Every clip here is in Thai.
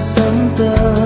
sớm tới.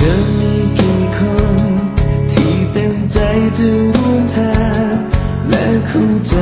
ธอมีกี่คนที่เต็มใจจะร่วมทางและเข้ใจ